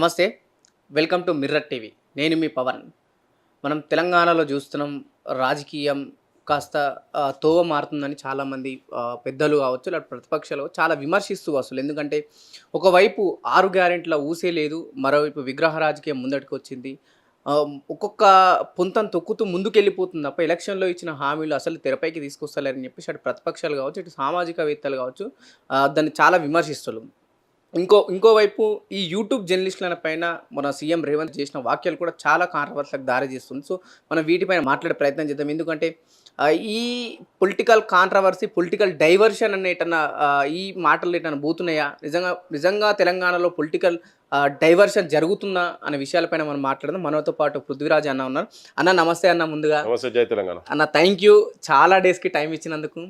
నమస్తే welcome to mirror TV. నేను మీ పవన్. మనం తెలంగాణలో చూస్తున్నాం రాజకీయం కాస్త తోవ మారుతుందని చాలామంది పెద్దలు కావచ్చు లేదా ప్రతిపక్షాలు చాలా విమర్శిస్తూ అసలు. ఎందుకంటే ఒకవైపు ఆరు గ్యారెంట్ల ఊసే లేదు మరోవైపు విగ్రహ రాజకీయం ముందటికి వచ్చింది. ఒక్కొక్క పొంతం తొక్కుతూ ముందుకెళ్ళిపోతుంది తప్ప ఎలక్షన్లో ఇచ్చిన హామీలు అసలు తెరపైకి తీసుకొస్తలేరని చెప్పేసి అటు ప్రతిపక్షాలు కావచ్చు ఇటు సామాజికవేత్తలు కావచ్చు దాన్ని చాలా విమర్శిస్తున్నారు. ఇంకో ఇంకోవైపు ఈ యూట్యూబ్ జర్నలిస్టుల పైన మన సీఎం రేవంత్ చేసిన వాక్యాలు కూడా చాలా కాంట్రవర్సీలకు దారి తీస్తుంది. సో మనం వీటిపైన మాట్లాడే ప్రయత్నం చేద్దాం. ఎందుకంటే ఈ పొలిటికల్ కాంట్రవర్సీ పొలిటికల్ డైవర్షన్ అనే ఈ మాటలు ఏటన్నా పోతున్నాయా? నిజంగా నిజంగా తెలంగాణలో పొలిటికల్ డైవర్షన్ జరుగుతుందా అనే విషయాలపైన మనం మాట్లాడదాం. మనతో పాటు పృథ్వీరాజ్ అన్న ఉన్నారు. అన్న నమస్తే అన్న ముందుగా. నమస్తే జై తెలంగాణ. అన్న థ్యాంక్ యూ. చాలా డేస్కి టైం ఇచ్చినందుకు.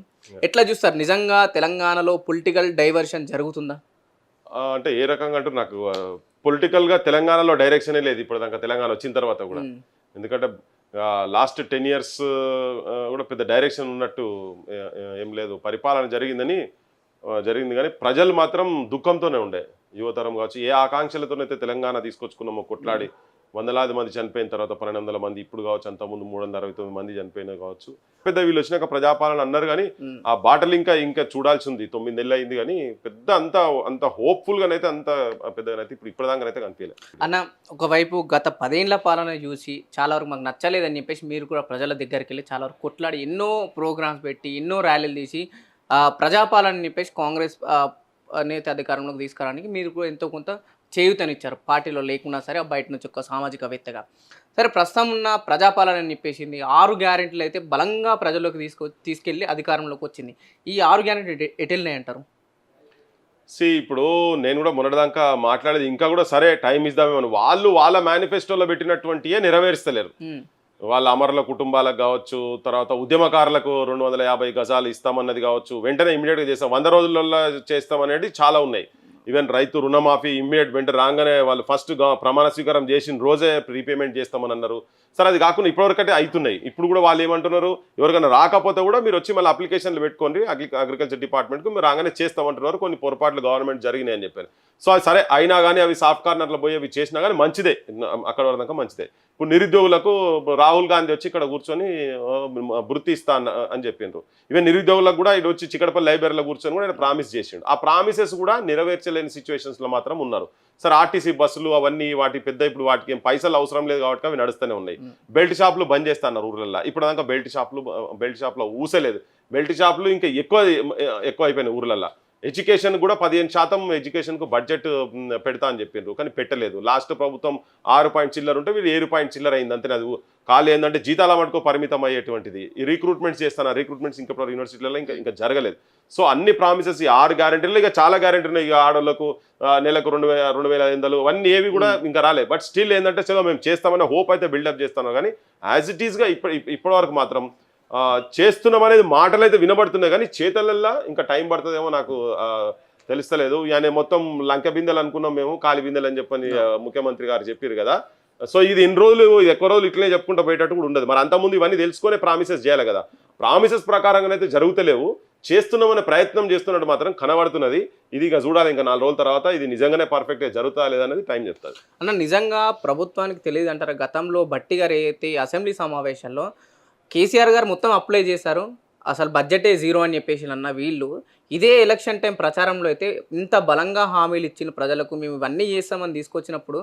ఎట్లా చూస్తారు? నిజంగా తెలంగాణలో పొలిటికల్ డైవర్షన్ జరుగుతుందా? అంటే ఏ రకంగా అంటూ నాకు పొలిటికల్గా తెలంగాణలో డైరెక్షనే లేదు ఇప్పుడు దాకా తెలంగాణ వచ్చిన తర్వాత కూడా. ఎందుకంటే లాస్ట్ టెన్ ఇయర్స్ కూడా పెద్ద డైరెక్షన్ ఉన్నట్టు ఏం లేదు. పరిపాలన జరిగిందని జరిగింది కానీ ప్రజలు మాత్రం దుఃఖంతోనే ఉండే. యువతరం కావచ్చు ఏ ఆకాంక్షలతోనైతే తెలంగాణ తీసుకొచ్చుకున్నామో కొట్లాడి వందలాది మంది చనిపోయిన తర్వాత పన్నెండు వందల మంది ఇప్పుడు కావచ్చు అంతకుముందు మూడు వందల అరవై తొమ్మిది మంది చనిపోయినా కావచ్చు. పెద్ద వీళ్ళు వచ్చినాక ప్రజాపాలన అన్నారు కానీ. ఆ బాటలు ఇంకా ఇంకా చూడాల్సి ఉంది తొమ్మిది నెలలు అయింది కానీ పెద్ద అంత అంత హోప్ఫుల్ గానైతే అంత పెద్దగానైతే ఇప్పుడు ఇప్పటిదాకా అయితే కనిపించలేదు. అన్న ఒకవైపు గత పదేళ్ళ పాలన చూసి చాలా వరకు మాకు నచ్చలేదని చెప్పేసి మీరు కూడా ప్రజల దగ్గరికి వెళ్ళి చాలా వరకు కొట్లాడి ఎన్నో ప్రోగ్రామ్స్ పెట్టి ఎన్నో ర్యాలీలు తీసి ఆ, ప్రజాపాలన చెప్పేసి కాంగ్రెస్ నేత అధికారంలోకి తీసుకురావడానికి మీరు కూడా ఎంతో కొంత చేయూతనిచ్చారు. పార్టీలో లేకున్నా సరే బయట నుంచి ఒక సామాజికవేత్తగా. సరే ప్రస్తుతం ఉన్న ప్రజాపాలన అని చెప్పేసింది. ఆరు గ్యారెంటీలు అయితే బలంగా ప్రజల్లోకి తీసుకో తీసుకెళ్ళి అధికారంలోకి వచ్చింది. ఈ ఆరు గ్యారెంటీ ఎటెళ్ళినాయి అంటారు? సి ఇప్పుడు నేను కూడా మొన్నటిదాకా మాట్లాడేది ఇంకా కూడా సరే టైం ఇద్దామేమని వాళ్ళు వాళ్ళ మేనిఫెస్టోలో పెట్టినటువంటియే నెరవేరుస్తలేరు. ఉమ్, వాళ్ళ అమరుల కుటుంబాలకు కావచ్చు తర్వాత ఉద్యమకారులకు రెండు వందల యాభై గజాలు ఇస్తామన్నది కావచ్చు వెంటనే ఇమీడియట్గా చేస్తాం. వంద రోజులలో చేస్తామనేది చాలా ఉన్నాయి. ఈవెన్ రైతు రుణమాఫీ ఇమ్మీడియట్ వెంట రాగానే వాళ్ళు ఫస్ట్ ప్రమాణ స్వీకారం చేసిన రోజే రీపేమెంట్ చేస్తామని అన్నారు. సరే అది కాకుండా ఇప్పటివరకైతే అవుతున్నాయి. ఇప్పుడు కూడా వాళ్ళు ఏమంటున్నారు? ఎవరికైనా రాకపోతే కూడా మీరు వచ్చి మళ్ళీ అప్లికేషన్లు పెట్టుకోండి. అగ్రి అగ్రికల్చర్ డిపార్ట్మెంట్కు మీరు రాగానే చేస్తామంటున్నారు. కొన్ని పొరపాట్లు గవర్నమెంట్ జరిగినాయి అని చెప్పారు. సో సరే అయినా కానీ అవి సాఫ్ట్ కార్నర్లో పోయి అవి చేసినా కానీ మంచిదే. అక్కడ వరకు మంచిదే. ఇప్పుడు నిరుద్యోగులకు రాహుల్ గాంధీ వచ్చి ఇక్కడ కూర్చొని వృత్తి ఇస్తా అని చెప్పిండ్రు. ఇవే నిరుద్యోగులకు కూడా ఇటు వచ్చి చిక్కడపల్లి లైబ్రరీలో కూర్చొని కూడా ఆయన ప్రామిస్ చేసిండు. ఆ ప్రామిసెస్ కూడా నెరవేర్చలేదు నెరవేర్చలేని సిచ్యువేషన్స్లో మాత్రం ఉన్నారు. సరే ఆర్టీసీ బస్సులు అవన్నీ వాటి పెద్ద ఇప్పుడు వాటికి ఏం పైసలు అవసరం లేదు కాబట్టి అవి నడుస్తూనే ఉన్నాయి. బెల్ట్ షాపులు బంద్ చేస్తున్నారు ఊర్లలో ఇప్పుడు దాకా బెల్ట్ షాపులు బెల్ట్ షాప్లో ఊసలేదు. బెల్ట్ షాపులు ఇంకా ఎక్కువ ఎక్కువ అయిపోయినాయి ఊర్లలో ఎడ్యుకేషన్ కూడా పదిహేను శాతం ఎడ్యుకేషన్కు బడ్జెట్ పెడతా అని చెప్పిండ్రు కానీ పెట్టలేదు. లాస్ట్ ప్రభుత్వం ఆరు పాయింట్ చిల్లర ఉంటే వీళ్ళు ఏడు పాయింట్ చిల్లర అయింది అంతే అది ఖాళీ ఏంటంటే జీతాల మటుకు పరిమితం అయ్యేటువంటిది. ఈ రిక్రూట్మెంట్స్ చేస్తాను? రిక్రూట్మెంట్స్ ఇంకా యూనివర్సిటీలలో ఇంకా ఇంకా జరగలేదు. సో అన్ని ప్రామిసెస్ ఈ ఆరు గ్యారెంటీలు ఇక చాలా గ్యారెంటీ ఉన్నాయి. ఇక ఆడోళ్ళకు నెలకు రెండు వేల రెండు వేల ఐదు వందలు అవన్నీ ఏవి కూడా ఇంకా రాలేదు బట్ స్టిల్ ఏంటంటే చలో మేము చేస్తామనే హోప్ అయితే బిల్డప్ చేస్తాను. కానీ యాజ్ ఇట్ ఈస్గా ఇప్పటి ఇప్పటి వరకు మాత్రం చేస్తున్నాం అనేది మాటలు అయితే వినబడుతున్నాయి కానీ చేతలల్లో ఇంకా టైం పడుతుందేమో నాకు తెలుస్తలేదు. ఆయన మొత్తం లంక బిందెలు అనుకున్నాం మేము కాలి బిందెలు అని చెప్పని ముఖ్యమంత్రి గారు చెప్పారు కదా. సో ఇది ఎన్ని రోజులు ఎక్కువ రోజులు ఇట్లనే చెప్పుకుంటూ పోయేటట్టు కూడా ఉండదు. మరి అంతకుముందు ఇవన్నీ తెలుసుకునే ప్రామిసెస్ చేయాలి కదా. ప్రామిసెస్ ప్రకారంగానైతే జరుగుతలేవు. చేస్తున్నామనే ప్రయత్నం చేస్తున్నట్టు మాత్రం కనబడుతున్నది. ఇది ఇక చూడాలి ఇంకా నాలుగు రోజుల తర్వాత ఇది నిజంగానే పర్ఫెక్ట్గా జరుగుతా లేదనేది టైం చెప్తుంది. అన్న నిజంగా ప్రభుత్వానికి తెలియదు అంటారు గతంలో బట్టి గారు అసెంబ్లీ సమావేశాల్లో కేసీఆర్ గారు మొత్తం అప్లై చేశారు. అసలు బడ్జెటే జీరో అని చెప్పేసి అన్న వీళ్ళు ఇదే ఎలక్షన్ టైం ప్రచారంలో అయితే ఇంత బలంగా హామీలు ఇచ్చిన ప్రజలకు. మేము ఇవన్నీ చేస్తామని తీసుకొచ్చినప్పుడు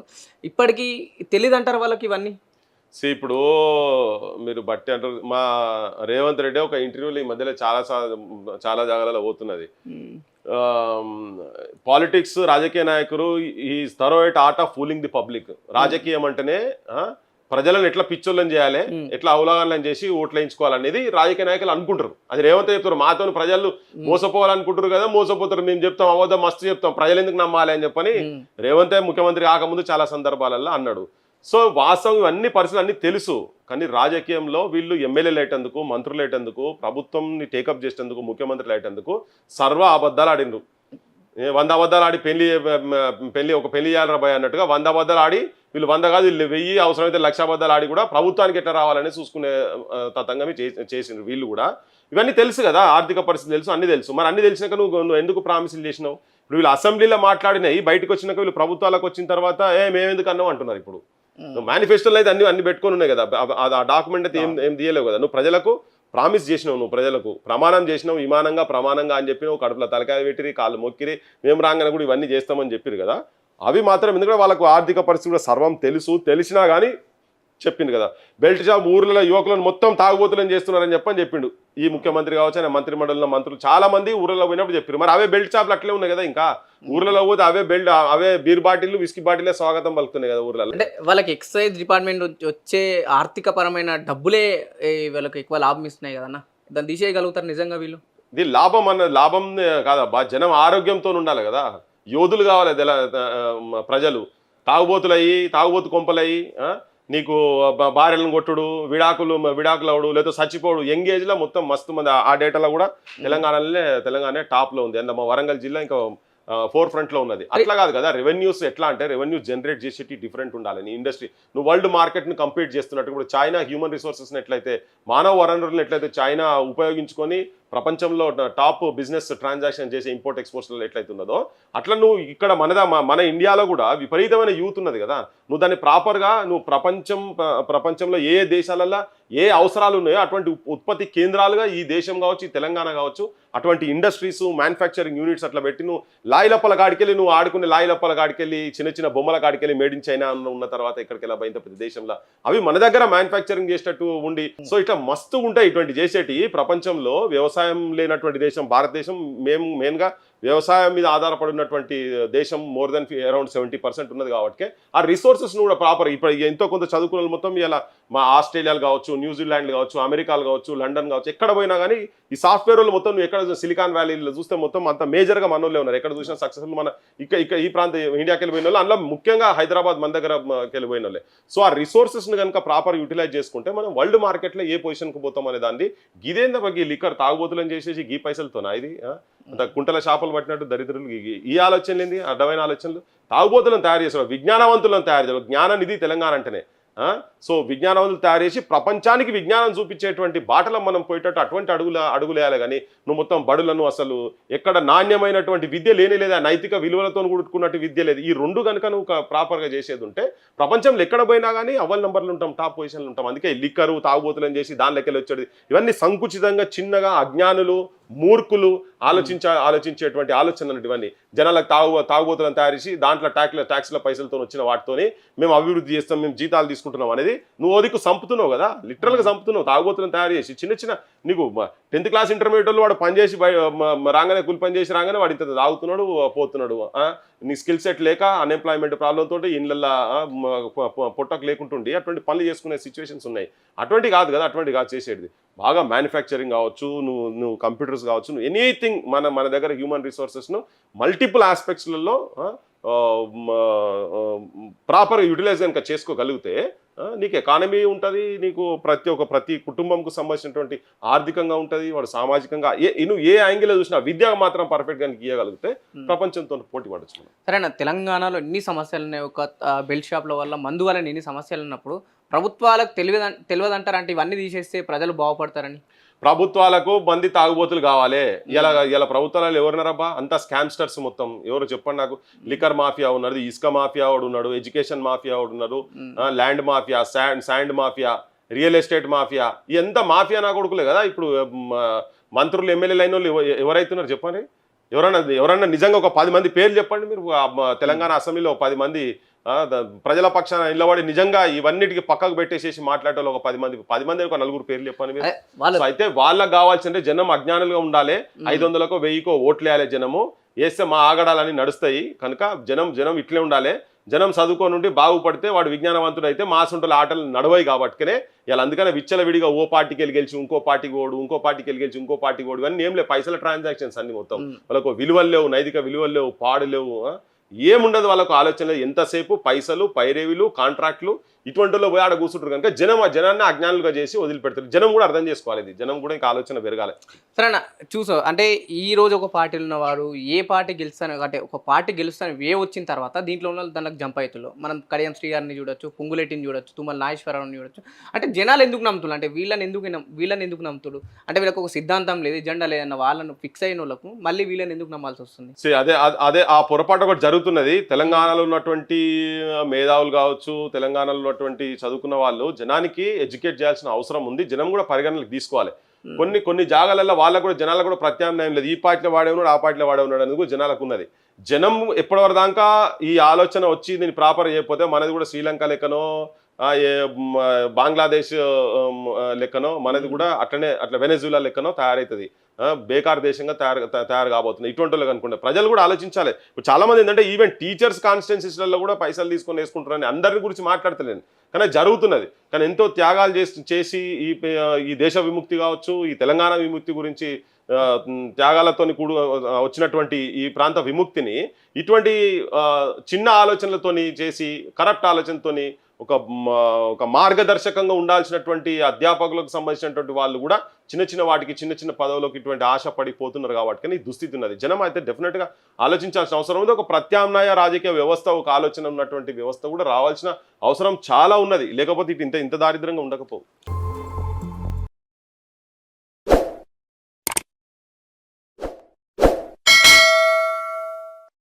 ఇప్పటికీ తెలియదు అంటారు వాళ్ళకి ఇవన్నీ? సో ఇప్పుడు మీరు బట్టి అంటారు. మా రేవంత్ రెడ్డి ఒక ఇంటర్వ్యూలో ఈ మధ్యలో చాలా చాలా జాగాలలో పోతున్నది. పాలిటిక్స్ రాజకీయ నాయకులు ఈ thorough at art of fooling the public రాజకీయం అంటేనే ప్రజలను ఎట్లా పిచ్చోళ్ళని చేయాలి. ఎట్లా అవగాహన చేసి ఓట్లు వేయించుకోవాలనేది రాజకీయ నాయకులు అనుకుంటారు. అది రేవంత్ చెప్తారు మాతో ప్రజలు మోసపోవాలనుకుంటారు కదా మోసపోతారు మేము చెప్తాం అవద్దాం మస్తు చెప్తాం ప్రజలు ఎందుకు నమ్మాలి అని చెప్పని రేవంత్ ముఖ్యమంత్రి కాకముందు చాలా సందర్భాలలో అన్నాడు. సో వాస్తవం ఇవన్నీ పరిస్థితులు అన్నీ తెలుసు కానీ రాజకీయంలో వీళ్ళు ఎమ్మెల్యేలు అయ్యేటందుకు మంత్రులు అయ్యేటందుకు ప్రభుత్వంని టేకప్ చేసేందుకు ముఖ్యమంత్రులు అయ్యేటందుకు సర్వ అబద్ధాలు ఆడిండ్రు. వంద అబద్ధాలు ఆడి పెళ్ళి పెళ్ళి ఒక పెళ్ళి చేయాలరా భయ అన్నట్టుగా వంద అబద్ధాలు ఆడి వీళ్ళు వంద కాదు వీళ్ళు వెయ్యి అవసరమైతే లక్ష అబద్ధాలు ఆడి కూడా ప్రభుత్వానికి ఎట్లా రావాలని చూసుకునే తతంగమే చేసిండ్రు వీళ్ళు కూడా. ఇవన్నీ తెలుసు కదా ఆర్థిక పరిస్థితి తెలుసు అన్ని తెలుసు. మరి అన్ని తెలిసినాక నువ్వు నువ్వు ఎందుకు ప్రామిసులు చేసినావు? ఇప్పుడు వీళ్ళు అసెంబ్లీలో మాట్లాడినాయి బయటకు వచ్చినాక వీళ్ళు ప్రభుత్వాలకు వచ్చిన తర్వాత ఏ మేమెందుకు అన్నావు అంటున్నారు ఇప్పుడు. మేనిఫెస్టోలో అయితే అన్ని అన్ని పెట్టుకొని ఉన్నాయి కదా ఆ- ఆ డాక్యుమెంట్ అయితే ఏం ఏం తీయలేవు కదా. నువ్వు ప్రజలకు ప్రామిస్ చేసినావు నువ్వు ప్రజలకు. ప్రమాణం చేసినావు విమానంగా ప్రమాణంగా అని చెప్పినావు కడుపులో తలకాయ పెట్టిరి కాళ్ళు మొక్కిరి మేము రాగానే కూడా ఇవన్నీ చేస్తామని చెప్పారు కదా. అవి మాత్రం ఎందుకంటే వాళ్ళకు ఆర్థిక పరిస్థితి కూడా సర్వం తెలుసు. తెలిసినా కానీ చెప్పింది కదా. బెల్ట్ షాప్ ఊర్లలో యువకులను మొత్తం తాగుబోతులను చేస్తున్నారని చెప్పని చెప్పిండు. ఈ ముఖ్యమంత్రి కావచ్చు ఆయన మంత్రి మండలిలో మంత్రులు చాలా మంది ఊర్లలో పోయినప్పుడు చెప్పారు. మరి అవే బెల్ట్ షాప్లు అట్లే ఉన్నాయి కదా ఇంకా? ఊర్లలో పోతే అవే బెల్ట్ అవే బీర్ బాటిల్ విస్కీ బాటిలే స్వాగతం పలుకుతున్నాయి కదా ఊర్లలో. అంటే వాళ్ళకి ఎక్సైజ్ డిపార్ట్మెంట్ నుంచి వచ్చే ఆర్థిక పరమైన డబ్బులే వాళ్ళకి ఎక్కువ లాభం ఇస్తున్నాయి కదన్న దాన్ని తీసేయగలుగుతారు నిజంగా వీళ్ళు? ఇది లాభం అన్న లాభం కాదబ్బా జనం ఆరోగ్యంతో ఉండాలి కదా. యోధులు కావాలి ప్రజలు. తాగుబోతులయ్యి తాగుబోతు కొంపలయ్యి నీకు భార్యలను కొట్టుడు విడాకులు విడాకులు అవడు లేదా చచ్చిపోడు. యంగ్ ఏజ్లో మొత్తం మస్తు మంది ఆ- డేటాలో కూడా తెలంగాణలోనే తెలంగాణ టాప్లో ఉంది. అండ్ మా వరంగల్ జిల్లా ఇంకా ఫోర్ ఫ్రంట్లో ఉన్నది అట్లా కాదు కదా రెవెన్యూస్ ఎట్లా అంటే రెవెన్యూ జనరేట్ చేసేటి డిఫరెంట్ ఉండాలి. నీ ఇండస్ట్రీ నువ్వు వరల్డ్ మార్కెట్ని కంపీట్ చేస్తున్నట్టు ఇప్పుడు చైనా హ్యూమన్ రిసోర్సెస్ ఎట్లయితే మానవ వనరులను ఎట్లయితే చైనా ఉపయోగించుకొని ప్రపంచంలో టాప్ బిజినెస్ ట్రాన్సాక్షన్ చేసే ఇంపోర్ట్ ఎక్స్పోర్ట్స్లో ఎట్లయితే ఉన్నదో అట్లా నువ్వు ఇక్కడ మనదా మన ఇండియాలో కూడా విపరీతమైన యూత్ ఉన్నది కదా. నువ్వు దాన్ని ప్రాపర్గా నువ్వు ప్రపంచం ప్రపంచంలో ఏ దేశాలలో ఏ అవసరాలు ఉన్నాయో అటువంటి ఉత్పత్తి కేంద్రాలుగా ఈ దేశం కావచ్చు ఈ తెలంగాణ కావచ్చు అటువంటి ఇండస్ట్రీస్ మ్యానుఫ్యాక్చరింగ్ యూనిట్స్ అట్లా పెట్టి నువ్వు లాయిలప్పల కాడికెళ్ళి నువ్వు ఆడుకునే లాయిలప్పల కాడికెళ్ళి చిన్న చిన్న బొమ్మల కాడికెళ్ళి మేడ్ ఇన్ చైనా అన్న ఉన్న తర్వాత ఇక్కడికి వెళ్ళా ఇంత పెద్ద దేశంలో. అవి మన దగ్గర మ్యానుఫ్యాక్చరింగ్ చేసేటట్టు ఉండి సో ఇట్లా మస్తు ఉంటాయి ఇటువంటి చేసేటి ప్రపంచంలో వ్యవసాయ లేనటువంటి దేశం భారతదేశం మేము మెయిన్గా వ్యవసాయం మీద ఆధారపడి ఉన్నటువంటి దేశం more than around seventy percent ఉన్నది కాబట్టి ఆ రిసోర్సెస్ కూడా ప్రాపర్ ఇప్పుడు ఎంతో కొంత చదువుకున్న వాళ్ళు మొత్తం ఇలా మా ఆస్ట్రేలియాలు కావచ్చు న్యూజిలాండ్ కావచ్చు అమెరికాలు కావచ్చు లండన్ కావచ్చు ఎక్కడ పోయినా కానీ ఈ సాఫ్ట్వేర్ వాళ్ళు మొత్తం నువ్వు ఎక్కడ సిలికాన్ వ్యాలీలో చూస్తే మొత్తం అంత మేజర్గా మనోళ్ళే ఉన్నారు. ఎక్కడ చూసినా సక్సెస్ఫుల్ మన ఇక్కడ ఇక్కడ ఈ ప్రాంత ఇండియాకి వెళ్ళిపోయిన వాళ్ళు అందులో ముఖ్యంగా హైదరాబాద్ మన దగ్గర వెళ్ళిపోయిన వాళ్ళే. సో ఆ రిసోర్సెస్ని కనుక ప్రాపర్ యూటిలైజ్ చేసుకుంటే మనం వరల్డ్ మార్కెట్లో ఏ పొజిషన్కి పోతాం అనే దాన్ని గిదేంద ఈ లిక్కర్ తాగుబోతులని చేసేసి గీ పైసలతోనా ఇది? కుంటల చేపలు పట్టినట్టు దరిద్రులు ఈ- ఈ- ఆలోచనలు ఏంది? అడ్డమైన ఆలోచనలు? తాగుబోతులను తయారు చేసిన విజ్ఞానవంతులను తయారు చేయాలి జ్ఞాననిధి తెలంగాణ అంటేనే సో విజ్ఞానవంతులు తయారు చేసి ప్రపంచానికి విజ్ఞానం చూపించేటువంటి బాటలో మనం పోయేటట్టు అటువంటి అడుగుల అడుగులేయాలి కానీ నువ్వు మొత్తం బడులను అసలు ఎక్కడ నాణ్యమైనటువంటి విద్య లేనే లేదా నైతిక విలువలతో కూడుకున్నట్టు విద్య లేదు. ఈ రెండు కనుక నువ్వు ప్రాపర్గా చేసేది ఉంటే ప్రపంచంలో ఎక్కడ పోయినా కానీ అవ్వల్ నెంబర్లు ఉంటాం టాప్ పొజిషన్లు ఉంటాం. అందుకే లిక్కరు తాగుబోతులని చేసి దాని లెక్కలు వచ్చేది ఇవన్నీ సంకుచితంగా చిన్నగా అజ్ఞానులు మూర్ఖులు ఆలోచించ ఆలోచించేటువంటి ఆలోచనలు ఇవన్నీ జనాలకు తాగు తాగుబోతులను తయారు చేసి దాంట్లో ట్యాక్ల ట్యాక్స్ల పైసలతో వచ్చిన వాటితోని మేము అభివృద్ధి చేస్తాం మేము జీతాలు తీసుకుంటున్నాం అనేది నువ్వు ఓదికు సంపుతున్నావు కదా. లిటరల్గా సంపుతున్నావు. తాగుబోతులను తయారు చేసి చిన్న చిన్న నీకు టెన్త్ క్లాస్ ఇంటర్మీడియట్లో వాడు పని చేసి రాగానే కూలి పని చేసి రాగానే వాడు ఇంత తాగుతున్నాడు పోతున్నాడు. నీ స్కిల్ సెట్ లేక అన్ఎంప్లాయ్మెంట్ ప్రాబ్లం తోటి ఇళ్ళల్లో పొట్టకు లేకుంటుండి అటువంటి పనులు చేసుకునే సిచ్యువేషన్స్ ఉన్నాయి. అటువంటి కాదు కదా అటువంటి కాదు చేసేది బాగా మ్యానుఫ్యాక్చరింగ్ కావచ్చు నువ్వు నువ్వు కంప్యూటర్స్ కావచ్చు నువ్వు ఎనీథింగ్ మన మన దగ్గర హ్యూమన్ రిసోర్సెస్ను మల్టిపుల్ ఆస్పెక్ట్స్లలో ప్రాపర్ యూటిలైజ్ కనుక చేసుకోగలిగితే నీకు ఎకానమీ ఉంటుంది నీకు ప్రతి ఒక్క ప్రతి కుటుంబంకు సంబంధించినటువంటి ఆర్థికంగా ఉంటుంది వాడు సామాజికంగా ఏ నువ్వు ఏ యాంగిల్ చూసినా విద్య మాత్రం పర్ఫెక్ట్గా గీయగలిగితే ప్రపంచంతో పోటీ పడచ్చు సరేనా తెలంగాణలో ఎన్ని సమస్యలు ఉన్నాయి? ఒక బెల్ట్ షాప్ల వల్ల మందు వల్ల ఎన్ని సమస్యలు ఉన్నప్పుడు ప్రభుత్వాలకు తెలియదు తెలియదంటారు అంటే ఇవన్నీ తీసేస్తే ప్రజలు బాగుపడతారని? ప్రభుత్వాలకు మంది తాగుబోతులు కావాలి. ఇలా ఇలా ప్రభుత్వాలు ఎవరున్నారబ్బా? అంతా స్కామ్స్టర్స్ మొత్తం. ఎవరు చెప్పండి నాకు? లిక్కర్ మాఫియా ఉన్నది ఇసుక మాఫియా వాడు ఉన్నాడు ఎడ్యుకేషన్ మాఫియా వాడు ఉన్నారు land mafia sand sand mafia real estate mafia ఎంత మాఫియా నా కొడుకులే కదా? ఇప్పుడు మంత్రులు ఎమ్మెల్యేలు అయిన వాళ్ళు ఎవ- ఎవరైతున్నారు చెప్పండి? ఎవరన్నా ఎవరన్నా నిజంగా ఒక పది మంది పేర్లు చెప్పండి మీరు. తెలంగాణ అసెంబ్లీలో పది మంది ప్రజల పక్షాన నిలబడి నిజంగా ఇవన్నిటికి పక్కకు పెట్టేసేసి మాట్లాడే వాళ్ళు ఒక పది మంది పది మంది ఒక నలుగురు పేర్లు సో అయితే వాళ్ళకి కావాల్సింటే జనం అజ్ఞానులుగా ఉండాలి. ఐదు వందలకో వెయ్యికో ఓట్లు వేయాలి జనము. వేస్తే మా ఆగడాలని నడుస్తాయి. కనుక జనం జనం ఇట్లే ఉండాలి. జనం చదువుకొని ఉండి బాగుపడితే వాడు విజ్ఞానవంతుడు అయితే మా సొంటల ఆటలు నడవయి కాబట్టినే ఇలా అందుకనే విచ్చల విడిగా ఓ పార్టీకి వెళ్ళి గెలిచి ఇంకో పార్టీకి ఓడు ఇంకో పార్టీకి వెళ్ళి గెలిచి ఇంకో పార్టీకి ఓడు. ఇవన్నీ ఏం లేవు. పైసల ట్రాన్సాక్షన్స్ అన్ని మొత్తం. వాళ్ళకు విలువలు లేవు నైతిక విలువలు లేవు పాడు లేవు? ఏముండదు వాళ్ళకు ఆలోచన ఎంతసేపు? పైసలు పైరేవిలు కాంట్రాక్ట్లు ఇటువంటి పోయి ఆడ కూర్చుంటారు కనుక జనం ఆ జనాన్ని అజ్ఞానులుగా చేసి వదిలిపెడతారు. జనం కూడా అర్థం చేసుకోవాలి ఇది. జనం కూడా ఇంకా ఆలోచన పెరగాలి. సరేనా చూసా అంటే ఈ రోజు ఒక పార్టీలో ఉన్నవాడు ఏ పార్టీ గెలుస్తాను అంటే ఒక పార్టీ గెలుస్తాను వే వచ్చిన తర్వాత దీంట్లో ఉన్న దానికి జంప్ అవుతున్నారు మనం కడియం శ్రీ గారిని చూడొచ్చు పొంగులెట్టిని చూడొచ్చు తుమ్మల నాగేశ్వరరావుని చూడొచ్చు. అంటే జనాలు ఎందుకు నమ్ముతున్నారు అంటే వీళ్ళని ఎందుకు వీళ్ళని ఎందుకు నమ్ముతుడు అంటే వీళ్ళకి ఒక సిద్ధాంతం లేదు ఎజెండా లేదన్న వాళ్ళను ఫిక్స్ అయిన వాళ్ళకు మళ్ళీ వీళ్ళని ఎందుకు నమ్మాల్సి వస్తుంది? అదే అదే ఆ పొరపాటు ఒకటి జరుగుతున్నది. తెలంగాణలో ఉన్నటువంటి మేధావులు కావచ్చు తెలంగాణలో ఉన్నటువంటి చదువుకున్న వాళ్ళు జనానికి ఎడ్యుకేట్ చేయాల్సిన అవసరం ఉంది. జనం కూడా పరిగణనలకు తీసుకోవాలి. కొన్ని కొన్ని జాగాలలో వాళ్ళకు కూడా జనాలకు కూడా ప్రత్యామ్నాయం లేదు. ఈ పార్టీలో వాడే ఉన్నాడు ఆ పార్టీలో వాడే ఉన్నాడు అనేది కూడా జనాలకు ఉన్నది. జనం ఎప్పటివరకు దాకా ఈ ఆలోచన వచ్చి దీన్ని ప్రాపర్ చేయకపోతే మనది కూడా శ్రీలంక లెక్కనో బంగ్లాదేశ్ లెక్కనో మనది కూడా అట్లనే అట్లా వెనెజులా లెక్కనో తయారవుతుంది బేకార్ దేశంగా తయారు తయారు కాబోతుంది ఇటువంటి వాళ్ళు అనుకుంటే ప్రజలు కూడా ఆలోచించాలి. ఇప్పుడు చాలామంది ఏంటంటే ఈవెన్ టీచర్స్ కాన్స్టిట్యున్సీస్లలో కూడా పైసలు తీసుకొని వేసుకుంటారని అందరి గురించి మాట్లాడతలేను. కానీ జరుగుతున్నది. కానీ ఎంతో త్యాగాలు చేసి చేసి ఈ ఈ దేశ విముక్తి కావచ్చు ఈ తెలంగాణ విముక్తి గురించి త్యాగాలతోని కూడు వచ్చినటువంటి ఈ ప్రాంత విముక్తిని ఇటువంటి చిన్న ఆలోచనలతోని చేసి కరప్ట్ ఆలోచనతోని ఒక ఒక మార్గదర్శకంగా ఉండాల్సినటువంటి అధ్యాపకులకు సంబంధించినటువంటి వాళ్ళు కూడా చిన్న చిన్న వాటికి చిన్న చిన్న పదవులకు ఇటువంటి ఆశ పడిపోతున్నారు కాబట్టి. కానీ దుస్థితి ఉన్నది. జనం అయితే డెఫినెట్గా ఆలోచించాల్సిన అవసరం ఉంది. ఒక ప్రత్యామ్నాయ రాజకీయ వ్యవస్థ ఒక ఆలోచన ఉన్నటువంటి వ్యవస్థ కూడా రావాల్సిన అవసరం చాలా ఉన్నది. లేకపోతే ఇటు ఇంత ఇంత దారిద్రంగా ఉండకపోవు.